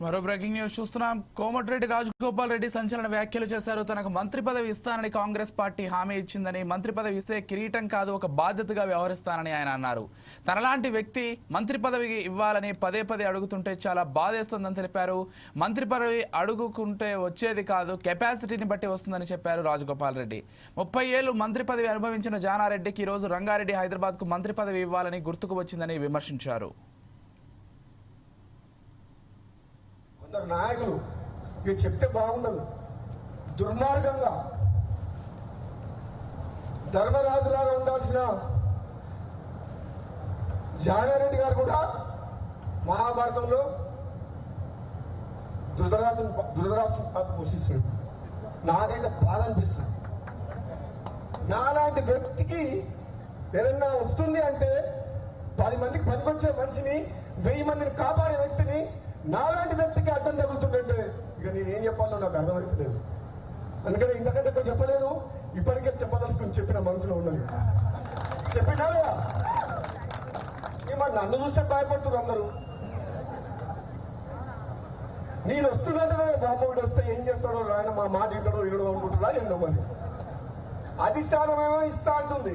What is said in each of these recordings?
మరో breaking news చూస్తున్నాం. కోమటిరెడ్డి రాజగోపాల్ రెడ్డి సంచలన వ్యాఖ్యలు చేశారు. తనకు మంత్రి పదవి ఇస్తానని కాంగ్రెస్ పార్టీ హామీ ఇచ్చిందని మంత్రి పదవి ఇస్తే కిరీటం కాదు ఒక బాధ్యతగా వ్యవహరిస్తానని ఆయన అన్నారు. తనలాంటి వ్యక్తి మంత్రి పదవి ఇవ్వాలని పదే పదే అడుగుతుంటే చాలా బాధేస్తోందని తెలిపారు. మంత్రి పదవి అడుగుకుంటే వచ్చేది కాదు కెపాసిటీని బట్టి వస్తుందని చెప్పారు రాజగోపాల్ రెడ్డి. ముప్పై ఏళ్ళు మంత్రి పదవి అనుభవించిన జానారెడ్డికి ఈరోజు రంగారెడ్డి హైదరాబాద్కు మంత్రి పదవి ఇవ్వాలని గుర్తుకు వచ్చిందని విమర్శించారు. నాయకులు ఇక చెప్తే బాగుండదు. దుర్మార్గంగా ధర్మరాజులాగా ఉండాల్సిన జానారెడ్డి గారు కూడా మహాభారతంలో ధృతరాజు ధృతరాష్ట్రం పాత్ర పోషిస్తాడు. నాకైతే బాధ అనిపిస్తుంది. నాలాంటి వ్యక్తికి ఏదన్నా వస్తుంది అంటే పది మందికి పనికొచ్చే మనిషిని వెయ్యి మందిని కాపాడే వ్యక్తిని నాలాంటి వ్యక్తికి అడ్డం తగులుతుందంటే ఇక నేనేం చెప్పాలో నాకు అర్థమవుతలేదు అందుకని ఇంతకంటే ఎక్కువ చెప్పలేదు ఇప్పటికే చెప్పదలుచుకుని చెప్పిన మనసులో ఉన్నది. చెప్పినా లేదా? మరి నన్ను చూస్తే భయపడుతున్నారు అందరూ. నేను వస్తున్నట్టుగా బామ్మగుడు వస్తే ఏం చేస్తాడో ఆయన మా మాట వింటాడో వినడో అనుకుంటున్నా ఏందో మరి? అధిష్టానం ఏమో ఇస్తా అంటుంది.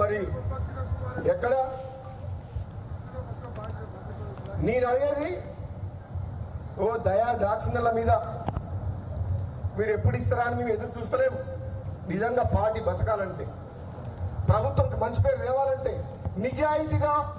మరి ఎక్కడ? నేను అడిగేది ఓ దయా దాక్షిణ్యాల మీద. మీరు ఎప్పుడు ఇస్తారా అని మేము ఎదురు చూస్తలేము. నిజంగా పార్టీ బతకాలంటే ప్రభుత్వంకి మంచి పేరు తేవాలంటే నిజాయితీగా